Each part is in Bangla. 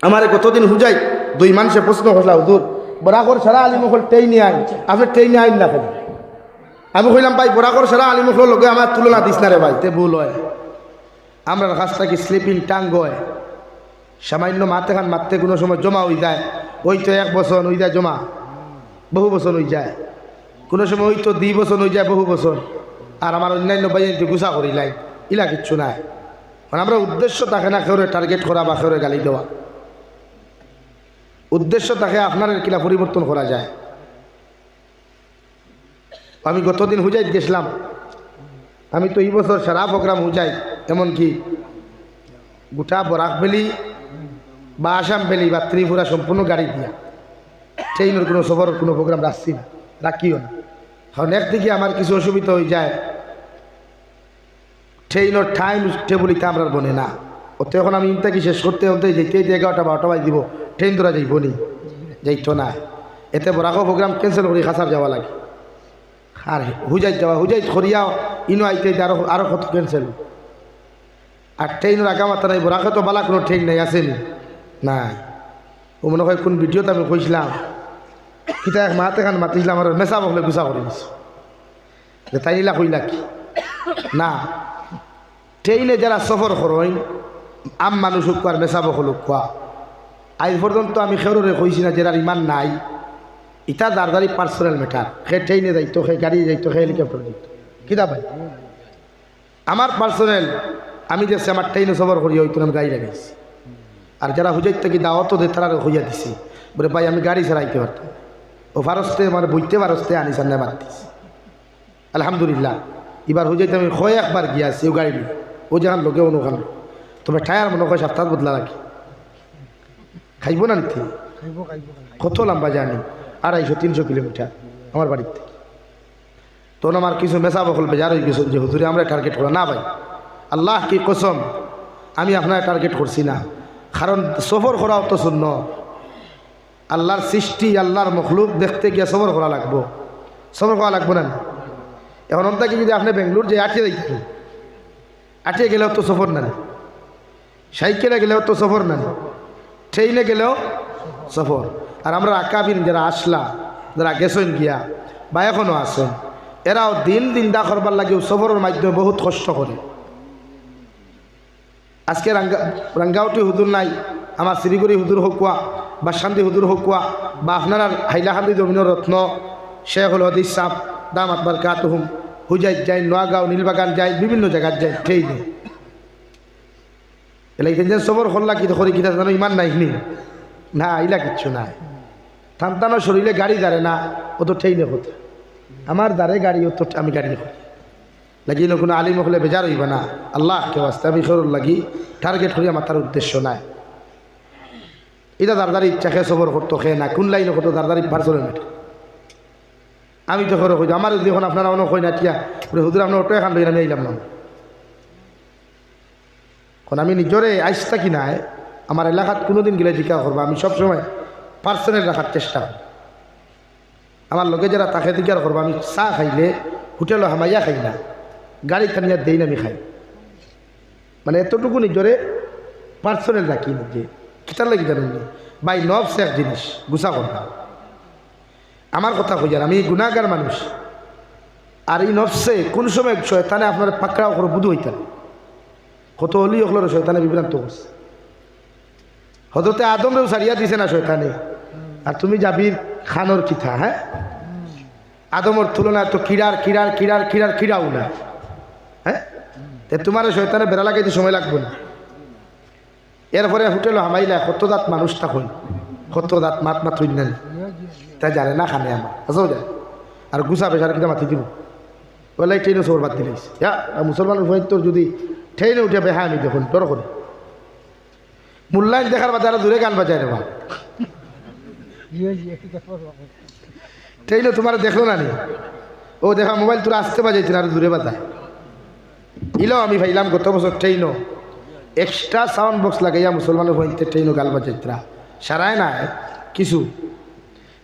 আমার কতদিন হুজাই? দুই মানুষে প্রশ্ন করলা, হুজুর বরাকর সারা আলী মুখল ট্রেনে আইন, আপনি ট্রেনে আইন না কেন? আমি কইলাম, ভাই বরাকর সারা আলী মুখল লোকে আমার তুলনা দিস না রে ভাই, তে ভুল হয়। আমরা কাজটা কি স্লিপিং টাঙ্গ হয়? সামান্য মারতে খান মারতে কোনো সময় জমা হয়ে যায়। ওই তো এক বছর হয়ে যায় জমা, বহু বছর হয়ে যায়। কোনো সময় ওই তো দুই বছর হয়ে যায় বহু বছর। আর আমার অন্যান্য বাইন গুছা করি ইলা কিচ্ছু নাই। মানে আমরা উদ্দেশ্য থাকে না কেউ টার্গেট করা বা কেউ গালি দেওয়া। উদ্দেশ্য তাকে আপনার কিলা পরিবর্তন করা যায়। আমি গতদিন হুজাই গেছিলাম। আমি তো এই বছর সারা প্রোগ্রাম হুজাই এমনকি গোটা বরাক ভ্যালি বা আসাম ভ্যালি বা ত্রিপুরা সম্পূর্ণ গাড়ি দিয়া। ট্রেনের কোনো সফরের কোনো প্রোগ্রাম রাখছি না, রাখিও না। কারণ একদিকে আমার কিছু অসুবিধা হয়ে যায় ট্রেনের টাইম টেবল ইতে আমরা বনে না। ওতে এখন আমি ইনটাকে শেষ করতে হতে যেতে এগারোটা, বারোটা বাজ দিব ট্রেন ধরা যাইব নি যাইতো না। এতে বরাকো প্রোগ্রাম ক্যান্সেল করি, খাসার যাওয়া লাগে। আর হুজাই যাওয়া, হুজাই খরিয়াও ইনো আইতে আরও আরও কত ক্যান্সেল আর ট্রেনের আগামাতা নাই বরাকে তো বালা কোনো ট্রেন নাই, আসেনি। নাই। ও মনে হয় কোন ভিডিওতে আমি কইছিলাম, কিতা এক মাতে খান মাতিছিলাম, আর মেসা বকলে গুছা করে দিস যে তাই নিলা কইলা কি? না। ট্রেনে যারা সফর করেন, আম মানুষ হোক আর মেসা বকল কোয়া আজ পর্যন্ত আমি খেরোরে কইছি না যারা ইমান নাই। ইটা দারদারি পার্সোনাল ম্যাটার সে ট্রেনে যাইতো, সে গাড়ি যাইতো, সে হেলিকপ্টার যাইতো। কিতা ভাই? আমার পার্সোনাল আমি যে আমার ট্রেনে সফর করি হয়তো আমি গাড়ি লাগাইছি। আর যারা হুজাইত থেকে, দাওয়াত দে তারা হইয়া দিছি। বলে, ভাই, আমি গাড়ি ছাড়াইতে পারতাম। ও ফারস্তে মানে বইতে ফারস্তে আনি সামনে বাদ দিছি। আলহামদুলিল্লাহ। এবার হুজাইতে আমি কয় একবার গিয়াছি ও গাড়ি। ও যেখান লোকে অনুখান তবে টায়ার মনে হয় সপ্তাহ বদলা রাখি। খাইব না নিতে? কত লম্বা জানি, আড়াইশো, তিনশো কিলোমিটার আমার বাড়িতে। তখন আমার কিছু মেসা বকল বেজার হয়ে গেছে যে, হুজুরে, আমরা টার্গেট করা না ভাই, আল্লাহ কি কসম, আমি আপনার টার্গেট করছি না। কারণ সফর করাও তো শূন্য। আল্লাহর সৃষ্টি, আল্লাহর মখলুক দেখতে গিয়ে সফর করা লাগবো। সফর করা লাগবো না এখন অন্তাকে যদি আপনি বেঙ্গলোর যে আটিয়ে দেখতেন আটিয়ে গেলেও তো সফর না সাইকেলে গেলেও তো সফর না? ট্রেনে গেলেও সফর। আর আমরা আকাবিন যারা আসলা, যারা গেছেন গিয়া, বা এখনও আসেন এরাও দিন দিন দা করবার লাগেও সফরের মাধ্যমে বহুত কষ্ট করে। আজকে রাঙ্গা রাঙ্গাউটি হুদুর নাই, আমার শিলিগুড়ি হুদুর হকুয়া বা শান্তি হুদুর হকুয়া বা আপনার হাইলাকান্দি জমিন রত্ন শেখ হল হদিস সাপ দাম আকবর কাতহুম হুজাই যায় নোয়াগাঁও, নীলবাগান যায় বিভিন্ন জায়গায় যায় ট্রেনে এলা এখান যে সবর হল্লা কি করি কিতা জানো, ইমান নাই নি। না, ইলা কিচ্ছু নাই। থানতানো শরীরে গাড়ি দাঁড়ে না, ও তো ট্রেনে হতো আমার দাঁড়ে গাড়ি, ও তো আমি গাড়ি করি লাগিয়ে কোনো আলিম হলে বেজার হইবে না। আল্লাহ কেউ আসতে আমি সরুর লাগি টার্গেট করি, আমার তার উদ্দেশ্য নাই। এটা দারদারি ইচ্ছা খেয়ে সবর করতো খেয়ে না, কোন লাইনে করতো দারদারি পার্সোনাল মেটে আমি তো করে কই আমার যখন আপনারা অনেক কই না, টিয়া হুদুর আপনার অটো এখান লইন আমি আইলাম না। কারণ আমি নিজরে আইস থাকি নাই, আমার এলাকাত কোনোদিন গেলে জিজ্ঞাসা করব, আমি সবসময় পার্সোনাল রাখার চেষ্টা করি। আমার লোকে যারা তাকে জিজ্ঞাসা করব, আমি চা খাইলে হোটেলও হামাইয়া খাই না, গাড়ি খানিয়া দেই না আমি খাই। মানে এতটুকু নিজরে পার্সোনাল রাখি নিজে, কিতার লাগি জানেন? বাই নবস এক জিনিস, গুছা কথা আমার কথা কইয়ার আমি গুণাগার মানুষ। আর এই নফসে কোন সময় শয়তানে আপনার পাকড়াও করে বুধ হইতেন কত হলি ওগুলোর শয়তানে বিভ্রান্ত করছে। হজরতে আদমরেও সারিয়া দিছে না শয়তানে। আর তুমি যাবি খানোর কিথা হ্যাঁ? আদমর তুলনায় তো কিরার কিরার কিরার কিরার, কিরাও না। হ্যাঁ? তে তোমার শয়তানে বেড়া লাগাইতে সময় লাগবে না। এরপরে হোটেল হামাইলা, কত দাঁত মানুষ তখন? কত দাঁত মাত মাত হইন না। জানে না খানে আমার। আসাও যায়। আর গুছা পেশার কিনা মাতি দিব। বলে ট্রেনে সবর বাদ দিলিস হ্যাঁ মুসলমান তোর যদি ট্রেনে উঠে বেহা আমি দেখুন তোর করে মূল্যায়ন দেখার আরও দূরে গান বাজায় রে বা তোমার দেখল না নি? ও দেখা, মোবাইল তোরা আসতে বাজাইছিল আর দূরে বাজায় ইলো, আমি ভাইলাম গত বছর ট্রেনও এক্সট্রা সাউন্ড বক্স লাগাইয়া মুসলমানের হইতে ট্রেনও গাল বাজাইতরা সারায় না কিছু।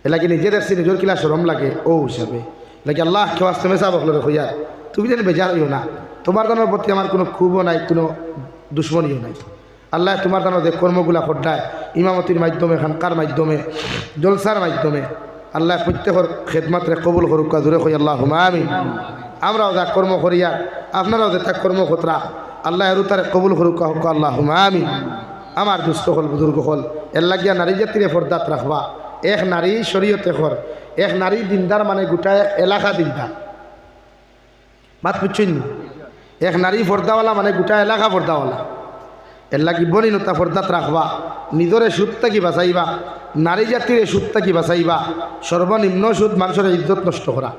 এলাকি নিজে দেখছি নিজের কিলা সরম লাগে ও হিসাবে লাগে আল্লাহ কেউ আসতে মেসা বকলো হইয়া তুমি যেন বেজার হইও না। তোমার জনের প্রতি আমার কোনো ক্ষোভও নাই, কোনো দুশ্মনীও নাই। আল্লাহ তোমার দানো যে কর্মগুলা খড্ডায় ইমামতির মাধ্যমে, খানকার মাধ্যমে, জলসার মাধ্যমে, আল্লাহ প্রত্যেকের খেদমাত্রে কবুল করুক জোরে কই আল্লাহ আমি আমরাও যা কর্ম করিয়া, আপনারাও যে তা কর্ম খতরা, আল্লাহ তারে কবুল করুক হোক আল্লাহ আমি আমার দুস্থ হল, বুজুর্গ হল, এর লাগিয়া নারী জাতিরে ফর্দাত রাখবা। এক নারী শরীয়তে খর, এক নারী দিনদার মানে গোটা এক এলাকা দিনদার। মাত নি? এক নারী ফর্দাওয়ালা মানে গোটা এলাকা ফর্দাওয়ালা। এর লাগি বনিনতা ফর্দাত রাখবা, নিজরে সুদটা কি বাঁচাইবা, নারী জাতির সুদটা কি বাঁচাইবা, সর্বনিম্ন সুদ মানুষের ইজ্জত নষ্ট করা,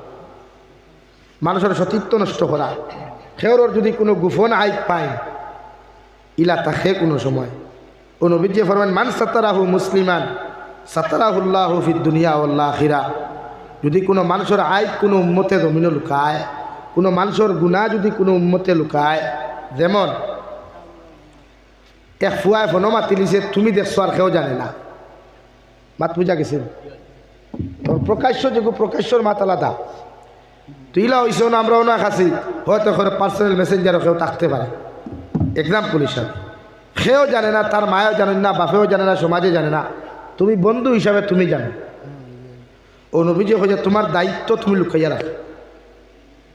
মানুষের সতীত্ব নষ্ট করা। সেওর যদি কোনো গোপন আইক পায়, ইলা তাকে কোনো সময়। ও নবীজি ফরমান, মান সাতারাহু মুসলিমান, সাতারাহুল্লাহ ফিদ দুনিয়া আল্লাহ আখিরা। যদি কোনো মানুষের আইক কোনো উম্মতে জমিনে লুকায় কোনো মানুষের গুণা যদি কোনো উম্মতে লুকায়, যেমন, এক ফুয়ায় ফোনো মাতিলিছে, তুমি দেখছ আর কেউ জানে না। মাত বুঝা গেছে প্রকাশ্য যোগ্য প্রকাশ্যর মাত আলাদা। তুইলা হইছে না আমরাও না খাসি হয়তো করে পার্সোনাল মেসেঞ্জারও কেউ থাকতে পারে এক্সাম্পল হিসাবে সেও জানে না তার মায়ও জানেন না, বাপেও জানে না, সমাজে জানে না। তুমি বন্ধু হিসাবে তুমি জানো। ও নবীজি হয়েছে তোমার দায়িত্ব তুমি লুকাইয়া রাখো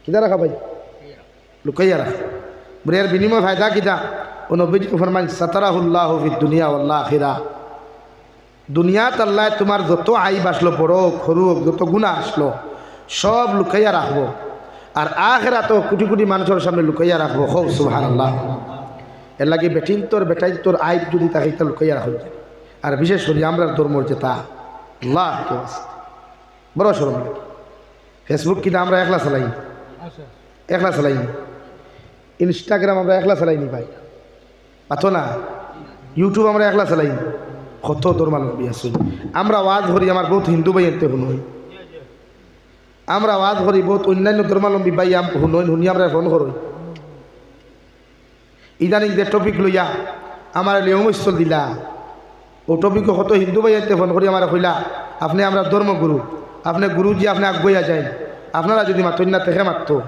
কিদা রাখা ভাই লুকাইয়া রাখো বলে এর বিনিময় ফায়দা কিতা? ও নবীজি ফরমান সাতারাহুল্লাহ ফি দুনিয়া আল্লাহ আখিরা দুনিয়াত আল্লাহ তোমার যত আইব আসলো বড় সরু হোক, যত গুণা আসলো সব লুকাইয়া রাখব আর আখেরা তো কোটি কোটি মানুষের সামনে লুকাইয়া রাখব হো সুহান আল্লাহ এর লাগে বেটিন তোর বেটাই তোর আইব যদি তাকে তা লুকাইয়া রাখো আর বিশেষ করে আমরা ধর্মর যে তা আল্লাহ বড় সরম ফেসবুক কিনা আমরা একলা চালাই। একলা চালাইনি। ইনস্টাগ্রাম আমরা একলা চালাইনি ভাই। পাতো না। ইউটিউব আমরা একলা চালাইনি। কত ধর্মালম্বী আছে। আমরা ওয়াজ করি, আমার বহুত হিন্দু ভাই এতে শুনুই। আমরা ওয়াজ করি, বহুত অন্যান্য ধর্মালম্বী ভাই শুনুই, শুনি আমরা ফোন করই ইদানিং যে টপিক লইয়া আমার নিয়মস্থল দিলা, ও টপিক কত হিন্দু ভাই এতে ফোন করি, আমার কইলা, আপনি আমরা ধর্মগুরু। আপনি গুরুজি, আপনি আগুয়া যায় আপনারা যদি মাতন না তেখে মারতো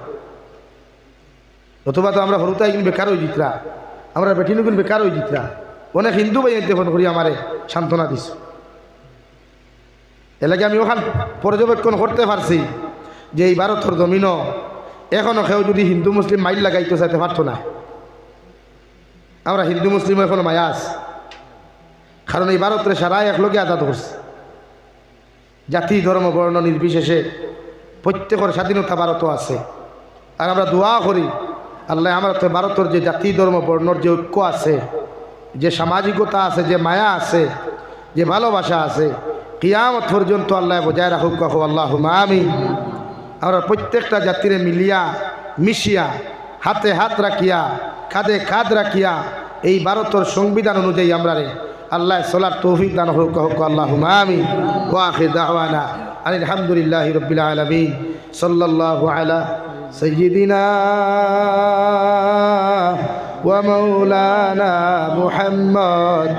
অথবা তো আমরা হরুতাই কিন্তু বেকার হয়ে জিতরা আমরা বেঠিনু কিন্তু বেকার হয়ে জিতরা অনেক হিন্দু ভাই ফোন করি আমারে সান্ত্বনা দিস এলাকে আমি ওখান পর্যবেক্ষণ করতে পারছি যে এই ভারতের জমিন এখনও কেউ যদি হিন্দু মুসলিম মাইল লাগাইতে চাইতে পারতো না আমরা হিন্দু মুসলিম এখনও মায়া আছে। কারণ এই ভারতের সারাই একলগে আজাদ করছে জাতি ধর্ম বর্ণ নির্বিশেষে প্রত্যেকের স্বাধীনতা ভারতও আছে। আর আমরা দোয়া করি, আল্লাহ আমার তো ভারতের যে জাতি, ধর্ম, বর্ণর যে ঐক্য আছে, যে সামাজিকতা আছে, যে মায়া আছে, যে ভালোবাসা আছে, কিয়ামত পর্যন্ত আল্লাহ বজায় রাখুক, কাহু আল্লাহ আমি আমরা প্রত্যেকটা জাতিরে মিলিয়া, মিশিয়া, হাতে হাত রাখিয়া কাঁধে কাঁধ রাখিয়া, এই ভারতের সংবিধান অনুযায়ী আমরা রে আল্লাহ সোলার তৌফিক দান হোক হোক আল্লাহ আমি দাওয়ানা। আলহামদুলিল্লাহ রবিল আলমিন সাল্লাল্লাহু আলা سيدنا ومولانا محمد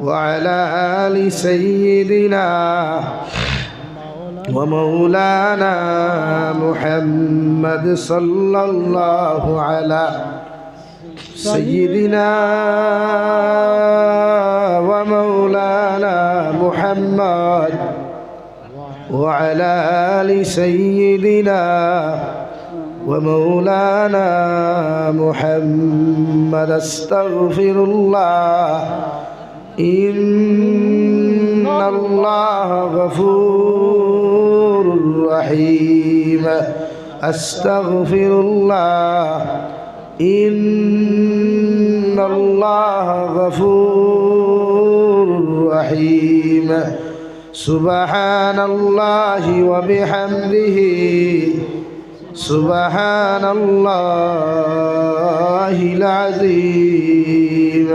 وعلى آل سيدنا ومولانا محمد صلى الله على سيدنا ومولانا محمد وعلى آل سيدنا ومولانا محمد استغفر الله. إن الله غفور رحيم. أستغفر الله. إن الله غفور رحيم. سبحان الله وبحمده. سبحان الله العظيم.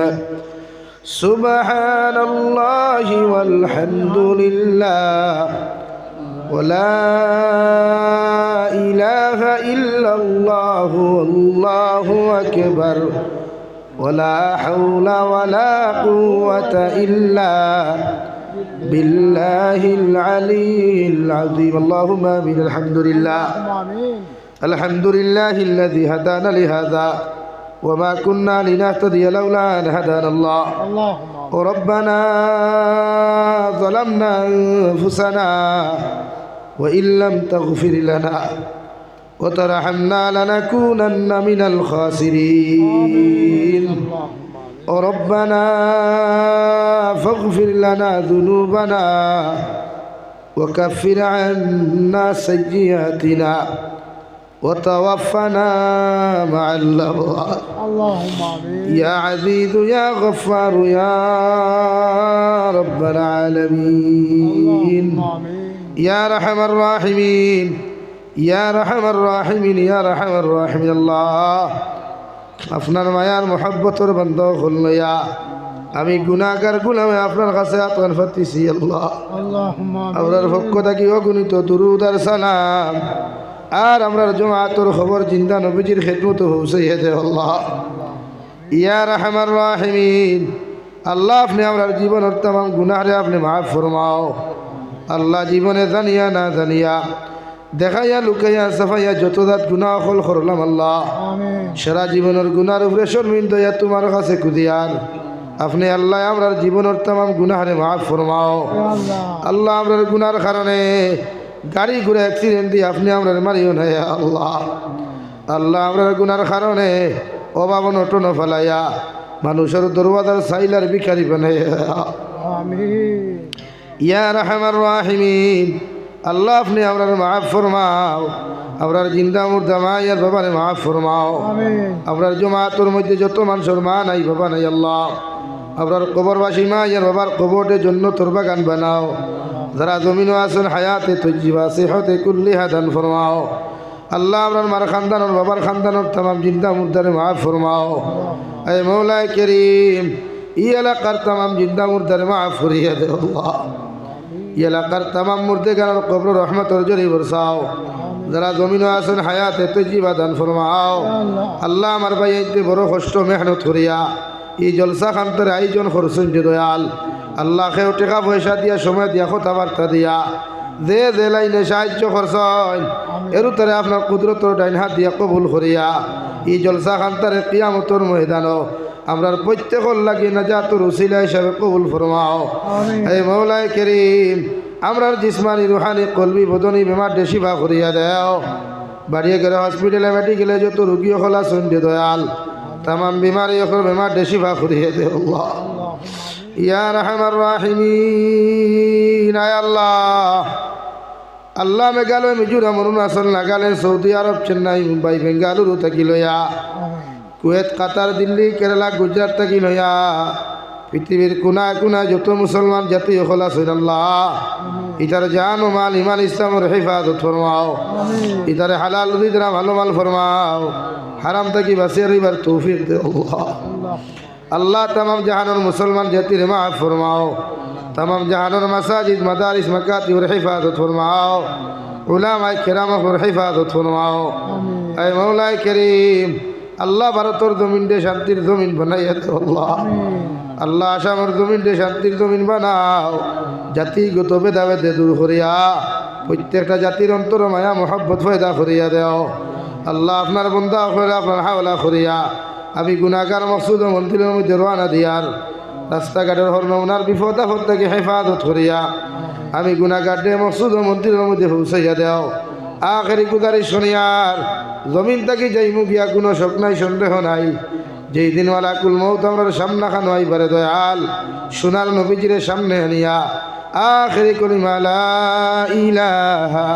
سبحان الله والحمد لله. ولا إله إلا الله والله أكبر. ولا حول ولا قوة إلا بالله العلي العظيم. اللهم آمين. الحمد لله الحمد لله الذي هدانا لهذا. وما كنا لنهتدي لولا أن هدانا الله. اللهم ربنا ظلمنا أنفسنا وإن لم تغفر لنا وترحمنا لنكونن من الخاسرين. ربنا فاغفر لنا ذنوبنا وكفر عنا سيئاتنا وتوفنا مع الأبرار. اللهم يا عزيز يا غفار يا رب العالمين. يا رحم الراحمين يا رحم الراحمين يا رحم الراحمين. الله আপনার মায়ার মহাব্বতর বন্ধ নয়া আমি গুণাগার গুলামে আপনার কাছে আপনার ফাতিছি আল্লাহ। আপনার ভক্ষ থাকি অগুণিত দুরুদার সালাম। আর আমরা জমাতর খবর জিন্দা নবীজির খেদমত হৌসাইয়ে দে আল্লাহ। ইয়া রহমান রাহমিন। আল্লাহ আপনি আমরা জীবনের তাম গুনাহারে আপনি মাফ ফরমাও। আল্লাহ জীবনে জানিয়া না জানিয়া দেখাইয়া লুকাইয়া সাফাইয়া যত দাঁত গুণা অকল করলাম আল্লাহ সারা জীবনের গুণার উপরে শর্মিন্দ তোমার কাছে কুদিয়ার। আপনি আল্লাহ আমরার জীবনের তাম গুণাহারে মাফ ফরমাও। আল্লাহ আমরার গুনার কারণে গাড়ি ঘুরে অ্যাক্সিডেন্ট দিয়ে আপনি আমরার মারিও না আল্লাহ। আল্লাহ আমরার গুনার কারণে অভাব নটন ফেলাইয়া মানুষের দরওয়াজার সাইলার বিখারি বানাইয়া। ইয়া রহমান রাহিমিন। আল্লাহ আপনি আমরা মাফ ফরমাও। আপনার জিন্দা মুর্দা মাইয়ার বাবা মাফ ফরমাও। আপনার জমাতর মধ্যে যত মানুষের মা নাই বাবা নাই আল্লাহ। আপনার কবরবাসী মা ইয়ার বাবার কবরের জন্য তোর বাগান বানাও। যারা জমিনও আছেন হায়াতে তজিবা সেহতে কুল্লি হাদান ফরমাও। আল্লাহ আপনার মার খানদানোর বাবার খানদানোর তাম জিন্দা মুর্দারে মাফ ফরমাও। এ মৌলায় কেরিম ই এলাকার তাম জিন্দা মুর্দারে মাফ ফরিয়া দে আল্লাহ। এলাকার তামাম গানোর কবর রহমতর জরি বরসাও। যারা জমিনও আছেন, হায়াতে তজিবা দান ফরমাও। আল্লাহ আমার ভাই এইতে বড় কষ্ট, মেহনত করিয়া এই জলসা খান্তর আয়োজন করছেন দয়াল। আল্লাহ খেও টাকা পয়সা দিয়া, সময় দিয়া কথাবার্তা দিয়া। যে যে লাইনে সাহায্য করছেন, এরু তারে আপনার কুদরতর ডাইন হাত দিয়া কবুল করিয়া এই জলসা খান্তারে কিয়ামতর ময়দানও আমরার প্রত্যেকর লাগি তোর উসিলা হিসাবে কবুল ফরমাও। হে মৌলাই করিম আমরার জিসমানি রুহানি কলবি বদনি বেমার ডেসিভা করিয়া দেও। বাড়িয়ে গেলে হসপিটালে বাটি গেলে যত রুগীও খোলা শুনতে দয়াল তামাম বিমারি এখন বেমার ডেসিভা করিয়ে দেও ইয়া রহমান নাই আল্লাহ। আল্লাহ মেঘালয় মিজোরাম অরুণাচল নাগাল্যান্ড সৌদি আরব চেন্নাই মুম্বাই বেঙ্গালুরু থাকি লয়া কুয়েত কাতার দিল্লি কেরালা গুজরাট থেকে লইয়া পৃথিবীর কোনা কোনায় যত মুসলমান জাতি হলা সৈরাল্লাহ ইতার জান ও মাল ইমান ইসলামের হেফাজত ফরমাও। ইতারে হালাল রুদিদরা ভালো মাল ফরমাও হারাম থাকি বাসিয়ার রিবার তৌফিক দে আল্লাহ। তামাম জাহানোর মুসলমান জাতির মা ফরমাও। তামাম জাহানোর মাসাজিদ মাদারিস ওর হেফাজত ফরমাও। উলামায় কেরামা হেফাজত ফরমাও। আয় মৌলায় করিম আল্লাহ ভারতের জমিনটে শান্তির জমিন বানাইয়া দে আল্লাহ। আল্লাহ আসামের জমিনটে শান্তির জমিন বানাও। জাতিগত ভেদাভেদে দূর করিয়া প্রত্যেকটা জাতির অন্তর মায়া মহাব্বত ফয়দা করিয়া দেও। আল্লাহ আপনার বন্ধা করে আপনার হাওলা করিয়া আমি গুণাগার মসুদ মন্দিরের মধ্যে রোয়ানা দিয়ার রাস্তাঘাটের হরমৌনার বিপদ আপদ থেকে হেফাজত করিয়া আমি গুণাগার দে মসুদ মন্দিরের মধ্যে পৌঁছাইয়া দেও। আখেরি গুদারি শুনি জমিন থাকি যাই গিয়া কোনো শোক নাই, সন্দেহ নাই। যেই দিন কুল মৌত আমরা সামনা খানো আইবারে দয়াল, সোনার নবীজিরে সামনে আনিয়া, আখেরি কলিমালা ইলাহা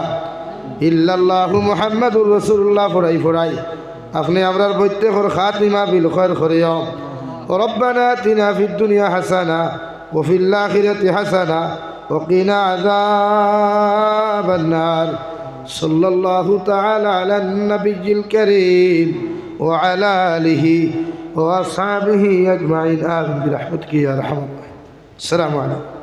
ইল্লাল্লাহু মুহাম্মাদুর রসুল্লাহ ফোরাই ফোরাই আপনি আমরার প্রত্যেকর খাতিমা বিল খৈর করিও। রব্বানা তিনা ফির দুনিয়া হাসানা, ও ফিল্লা খিরতি হাসানা, ও কিনা আযাবান্নার صلى الله تعالى على النبي الكريم وعلى آله وأصحابه أجمعين. آمين برحمتك يا رحمة الله السلام عليكم.